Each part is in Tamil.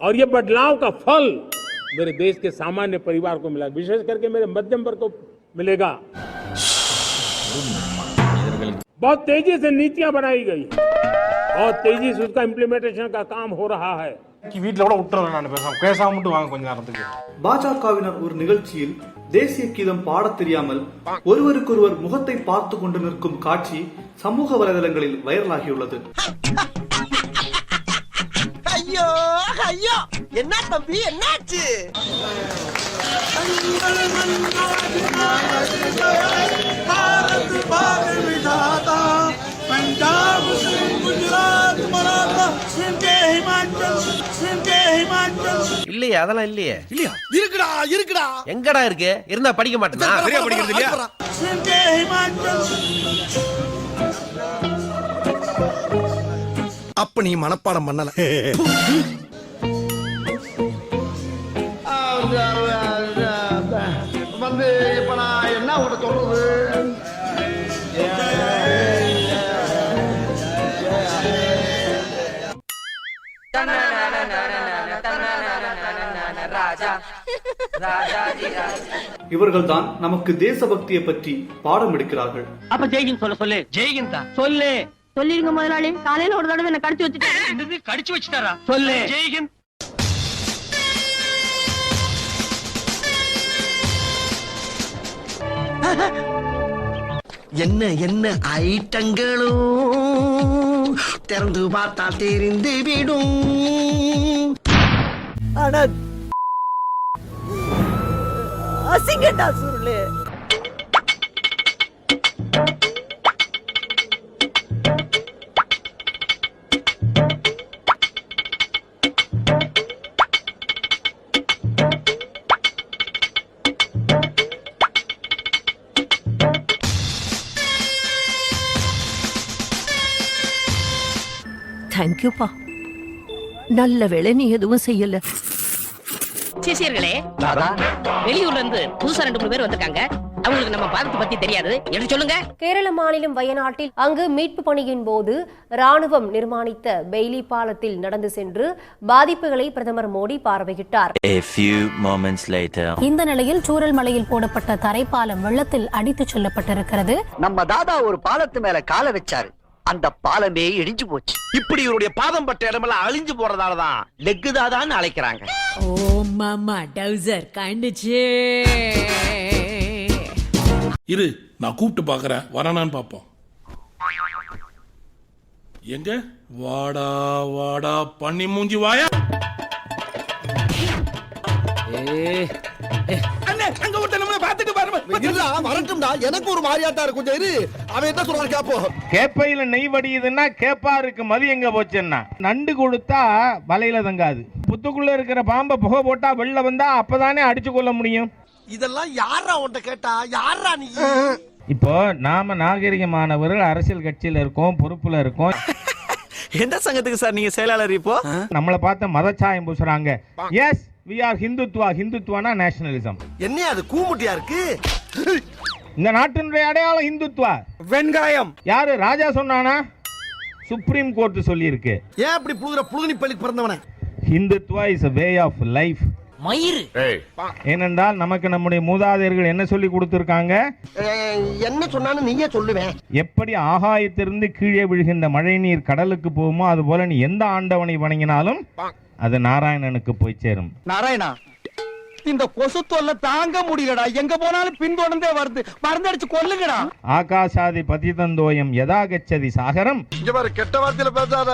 और ये बदलाव का फल मेरे देश के सामान्य परिवार को मिला विशेष करके मेरे मध्यम वर्ग को मिलेगा बहुत तेजी से नीतियां बनाई गई और तेजी से उसका इम्प्लीमेंटेशन का काम हो रहा है வீட்டுல கூட விட்டுறேன் நான் பேசாம பேசாம மட்டும் வாங்க கொஞ்ச நேரத்துக்கு பாஜகவினர் ஒரு நிகழ்ச்சியில் தேசிய கீதம் பாடத் தெரியாமல் ஒருவருக்கொருவர் முகத்தை பார்த்து கொண்டு நிற்கும் காட்சி சமூக வலைதளங்களில் வைரலாகியுள்ளது ஐயோ என்ன தம்பி என்னாச்சு? இல்லையே அதெல்லாம் இல்லையே. இல்லையா? இருக்குடா இருக்குடா. எங்கடா இருக்கு? இருந்தா படிக்க மாட்டேனா. சரியா படிக்கிறது இல்லையா? அப்ப நீ மனப்பாடம் பண்ணல. உங்கள்ட்ட சொல்றது? இவர்கள்தான் நமக்கு தேசபக்தியை பற்றி பாடம் எடுக்கிறார்கள். அப்ப ஜெய்ஹிந்த் சொல்ல சொல்லு. ஜெய்ஹிந்த்? தான் சொல்லு. சொல்லிருங்க முதலாளி. காலையில ஒரு தடவை என்ன கடிச்சு வச்சுட்டு கடிச்சு வச்சுட்டாரா? சொல்லு. ஜெய்ஹிந்த். என்ன என்ன ஐட்டங்களும் திறந்து பார்த்தா தெரிந்து விடும். ஆனா அசிங்கண்டா தேங்க்யூப்பா நல்ல வேளை நீ எதுவும் செய்யல. சிசியர்களே வெளியூர்ல இருந்து புதுசா ரெண்டு மூணு பேர் வந்திருக்காங்க. அவங்களுக்கு நம்ம பாதத்தை பத்தி தெரியாது. எடுத்து சொல்லுங்க. கேரள மாநிலம் வயநாட்டில் அங்கு மீட்பு பணியின் போது ராணுவம் நிர்மாணித்த பெய்லி பாலத்தில் நடந்து சென்று பாதிப்புகளை பிரதமர் மோடி பார்வையிட்டார். A few moments later. இந்த நிலையில் சூரல் மலையில் போடப்பட்ட தரைப்பாலம் வெள்ளத்தில் அடித்துச் செல்லப்பட்டிருக்கிறது. நம்ம தாதா ஒரு பாலத்து மேல காலை வச்சாரு. அந்த பாலமே இடிஞ்சு போச்சு. இப்படி இவருடைய பாதம் பட்ட இடமெல்லாம் அழிஞ்சு போறதாலதான் லெக்கு தாதான்னு அழைக்கிறாங்க. ஓ மாமா டவுசர் கண்டுச்சு. இரு நான் கூப்பிட்டு பாக்குறேன் வரானான்னு பாப்போம் எங்க? வாடா வாடா பண்ணி மூஞ்சி வாயா. நம்மள வரட்டும்டா எனக்கு ஒரு மாதிரியாட்டா இருக்கு கொஞ்சம் இரு. அவன் என்ன சொல்றான் கேப்போம். கேப்பையில நெய் வடியுதுன்னா கேப்பாருக்கு மதி எங்க போச்சுன்னா? நண்டு கொடுத்தா வலையில தங்காது. புத்துக்குள்ள இருக்கிற பாம்பை புகை போட்டா வெளில வந்தா அப்பதானே அடிச்சு கொள்ள முடியும். இதெல்லாம் யாரா உன்ட்ட கேட்டா? யாரா நீ? இப்போ நாம நாகரிகமானவர்கள் அரசியல் கட்சியில இருக்கோம் பொறுப்புல இருக்கோம். எந்த சங்கத்துக்கு சார் நீங்க செயலாளர் இப்போ? நம்மளை பார்த்து மதச்சாயம் பூசுறாங்க. எஸ் வி ஆர் ஹிந்துத்வா ஹிந்துத்வானா நேஷனலிசம் என்ன அது கூமுட்டியா இருக்கு? இந்த நாட்டினுடைய அடையாளம் ஹிந்துத்வா வெங்காயம். யாரு? ராஜா சொன்னானா? சுப்ரீம் கோர்ட் சொல்லியிருக்கு. ஏன் இப்படி புழுதுற? புழுதுனி பள்ளி பிறந்தவன. Hindutva is a way of life மயிறு. ஏனென்றால் நமக்கு நம்முடைய மூதாதையர்கள் என்ன சொல்லி கொடுத்திருக்காங்க? என்ன சொன்னான்னு நீயே சொல்லுவேன். எப்படி ஆகாயத்திலிருந்து கீழே விழுகின்ற மழைநீர் கடலுக்கு போகுமோ அது போல நீ எந்த ஆண்டவனை வணங்கினாலும் அது நாராயணனுக்கு போய் சேரும். நாராயணா? இந்த கொசு தொல்லை தாங்க முடியலடா. எங்க போனாலும் பின்தொடர்ந்தே வருது. மருந்தடிச்சு கொல்லுங்கடா. ஆகாசாதி பதிதந்தோயம் யதா கச்சதி சாகரம்? இங்க பாரு கெட்ட வார்த்தையில பேசாத.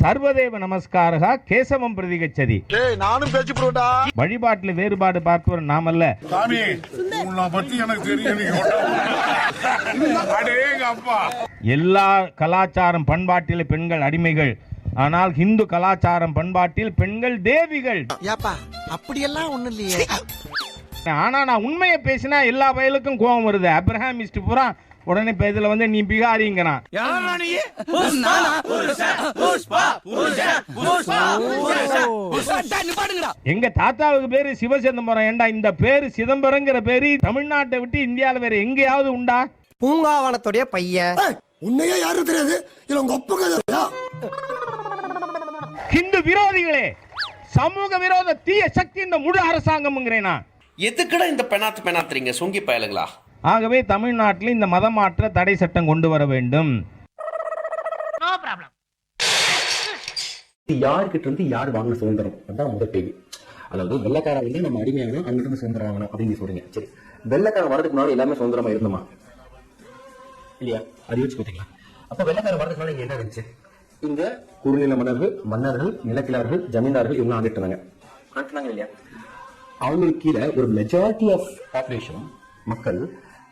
சர்வதேவ நமஸ்காரகா கேசவம் பிரதிகச்சதி டேய் நானும் பேச்சு போடுடா வழிபாட்டில் வேறுபாடு பார்ப்பவர் நாமல்ல. சாமி உன்னை பத்தி எனக்கு தெரியும் எல்லா கலாச்சாரம் பண்பாட்டில் பெண்கள் அடிமைகள். ஆனால் இந்து கலாச்சாரம் பண்பாட்டில் பெண்கள் தேவிகள். ஏப்பா அப்படியெல்லாம் ஒண்ணு இல்லையே. ஆனா நான் உண்மையை பேசினா எல்லா பயலுக்கும் கோபம் வருது. அப்ரஹாமிஸ்ட் பூரா உடனே இப்ப இதுல வந்து நீ பிகாரிங்கிறான். எங்க தாத்தாவுக்கு பேரு சிவசிதம்பரம். ஏண்டா இந்த பேரு சிதம்பரங்கிற பேரு தமிழ்நாட்டை விட்டு இந்தியால வேற எங்கேயாவது உண்டா? பூங்காவனத்துடைய பையன். உன்னையே யாரும் தெரியாது. இல்ல உங்க ஒப்புங்க ஹிந்து விரோதிகளே சமூக விரோத தீய சக்தி இந்த முழு அரசாங்கம்ங்கிறேனா எதுக்குடா இந்த பெணாத்து பெணாத்துறீங்க சுங்கி பயலுங்களா? ஆகவே தமிழ்நாட்டில் இந்த மதமாற்ற தடை சட்டம் கொண்டு வர வேண்டும். நோ ப்ராப்ளம் யாருக்கிட்ட இருந்து யார் வாங்கின சுதந்திரம்? அதான் முதல் கேள்வி. அதாவது வெள்ளக்காரன் வந்து நம்ம அடிமையாகணும் அவங்க இருந்து சுதந்திரம் வாங்கணும் அப்படின்னு சொல்றீங்க. சரி. வெள்ளக்காரன் வரதுக்கு முன்னாடி எல்லாமே சுதந்திரமா இருந்தோமா? இல்லையா? அது யோசிச்சு பார்த்தீங்களா அப்ப வெள்ளக்காரன் வரதுக்கு முன்னாடி இங்க என்ன இருந்துச்சு? இந்த குறுநில மன்னர்கள் மன்னர்கள் நிலக்கிழார்கள் ஜமீன்தார்கள் இவங்க ஆண்டுட்டு இருந்தாங்க. இல்லையா? அவங்களுக்கு கீழே ஒரு மெஜாரிட்டி ஆஃப் பாப்புலேஷன் மக்கள்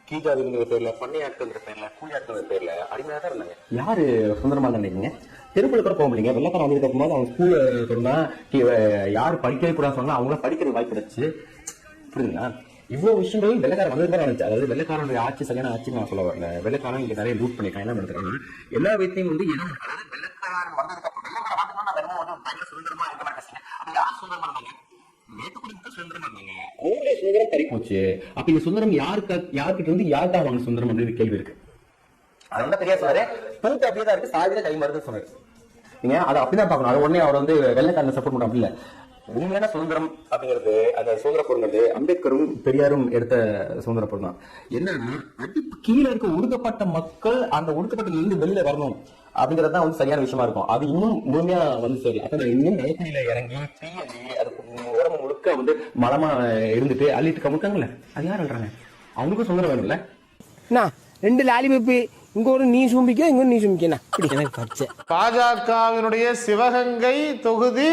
கீஜாதிங்கிற பேர்ல பண்ணையாட்கள் பேர்ல கூலியாட்கள் பேர்ல அடிமையா தான் இருந்தாங்க. யாரு சுதந்திரமா நினைக்கிறீங்க தெருக்குள்ள கூட போக முடியுங்க வெள்ளக்காரன் வந்ததுக்கு அப்புறமா அவங்க ஸ்கூல்ல சொன்னா யாரு படிக்கவே கூடாது சொன்னா அவங்கள படிக்கிற வாய்ப்பு கிடைச்சு புரியுதுங்களா? இவ்வளவு விஷயங்கள் வெள்ளக்காரன் வந்ததுக்கு தான் நினைச்சு அதாவது வெள்ளக்காரனுடைய ஆட்சி சரியான ஆட்சி நான் சொல்ல வரல. வெள்ளக்காரன் இங்க நிறைய லூட் பண்ணிருக்காங்க என்ன பண்ணிருக்காங்க எல்லா விதத்தையும் வந்து அதாவது வெள்ளக்காரன் வந்ததுக்கு அப்புறம் வெள்ளக்காரன் வந்ததுக்கு நான் வந்து பயங்கர சுதந்திரமா இருக்க மாட்டேன் அப்ப யார் சுதந்திரமா இருந்தாங்க? சுதந்திரம் தறி போச்சு அப்ப இந்த சுதந்திரம் யாருக்கு இருந்து யாருக்கா வாங்க சுதந்திரம் அப்படின்னு கேள்வி இருக்கு. அது வந்து பெரிய சொன்னாரு அப்படியே தான் இருக்கு. சாதியில கை மருதுன்னு சொன்னாரு. நீங்க அதை அப்படிதான் பார்க்கணும். அது உடனே அவர் வந்து வெள்ளைக்காரனை சப்போர்ட் பண்ண அப்படி இல்ல உண்மையான சுதந்திரம் அப்படிங்கிறது அந்த சுதந்திர போருங்கிறது அம்பேத்கரும் பெரியாரும் எடுத்த சுதந்திர போர் தான். என்னன்னா கீழே இருக்க ஒடுக்கப்பட்ட மக்கள் அந்த ஒடுக்கப்பட்டதுல இருந்து வெளியில வரணும். அப்படிங்கிறது தான் வந்து சரியான விஷயமா இருக்கும். அது இன்னும் முழுமையா வந்து சரி. அப்ப நான் இன்னும் நடைமுறையில இறங்கி தீயடி அது உடம்பு முழுக்க வந்து மலமா இருந்துட்டு அள்ளிட்டு கமுக்காங்கல்ல அது யார் அல்றாங்க அவங்களுக்கும் சுதந்திரம் வேணும்ல. ரெண்டு லாலிபப்பு இங்க ஒரு நீ சும்பிக்க இங்க ஒரு நீ சும்பிக்கண்ணா எனக்கு பச்சை. பாஜகவினுடைய சிவகங்கை தொகுதி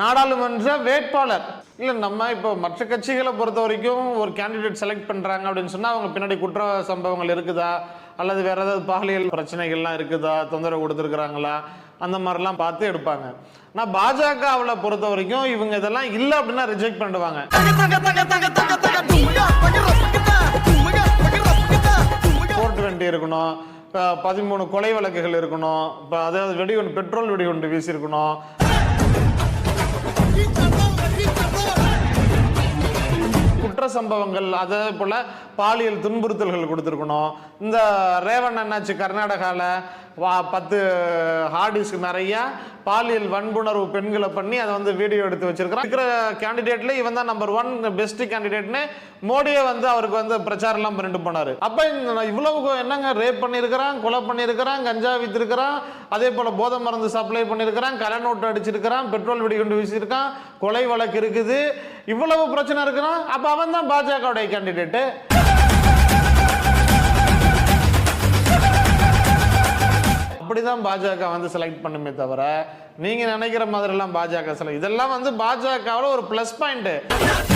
நாடாளுமன்ற வேட்பாளர். இல்லை நம்ம இப்போ மற்ற கட்சிகளை பொறுத்த வரைக்கும் ஒரு கேண்டிடேட் செலக்ட் பண்ணுறாங்க அப்படின்னு சொன்னால் அவங்க பின்னாடி குற்ற சம்பவங்கள் இருக்குதா? அல்லது வேற ஏதாவது பாலியல் பிரச்சனைகள்லாம் இருக்குதா? தொந்தரவு கொடுத்துருக்குறாங்களா? அந்த மாதிரிலாம் பார்த்து எடுப்பாங்க. ஆனால் பாஜகவில் பொறுத்த வரைக்கும் இவங்க இதெல்லாம் இல்லை அப்படின்னா ரிஜெக்ட் பண்ணிடுவாங்க. போட்டு வண்டி இருக்கணும் பதிமூணு கொலை வழக்குகள் இருக்கணும் இப்போ அதாவது வெடிகுண்டு பெட்ரோல் வெடிகுண்டு வீசியிருக்கணும் குற்ற சம்பவங்கள் அதே போல பாலியல் துன்புறுத்தல்கள் கொடுத்துருக்கணும். இந்த ரேவன் என்னாச்சு? கர்நாடகாவில் வா பத்து ஹார்டிஸ்க்கு நிறைய பாலியல் வன்புணர்வு பெண்களை பண்ணி அதை வந்து வீடியோ எடுத்து வச்சிருக்கிறான் இருக்கிற கேண்டிடேட்ல இவன் தான் நம்பர் ஒன் பெஸ்ட் கேண்டிடேட்னு மோடியே வந்து அவருக்கு வந்து பிரச்சாரம்லாம் பண்ணிட்டு போனாரு. அப்ப இவ்வளவு என்னங்க ரேப் பண்ணியிருக்கிறான் கொலை பண்ணியிருக்கிறான் கஞ்சா வித்திருக்கிறான் அதே போல போதை மருந்து சப்ளை பண்ணியிருக்கிறான் கரை நோட்டு அடிச்சிருக்கிறான் பெட்ரோல் வெடிகுண்டு வீசியிருக்கான் கொலை வழக்கு இருக்குது. இவ்வளவு பிரச்சனை இருக்கிறான் அப்ப அவன் தான் பாஜகவுடைய கேண்டிடேட்டு அப்படிதான் பாஜக வந்து செலக்ட் பண்ணுமே தவிர நீங்கள் நினைக்கிற மாதிரிலாம் பாஜக செலக்ட் இதெல்லாம் வந்து பாஜகவில் ஒரு ப்ளஸ் பாயிண்ட்டு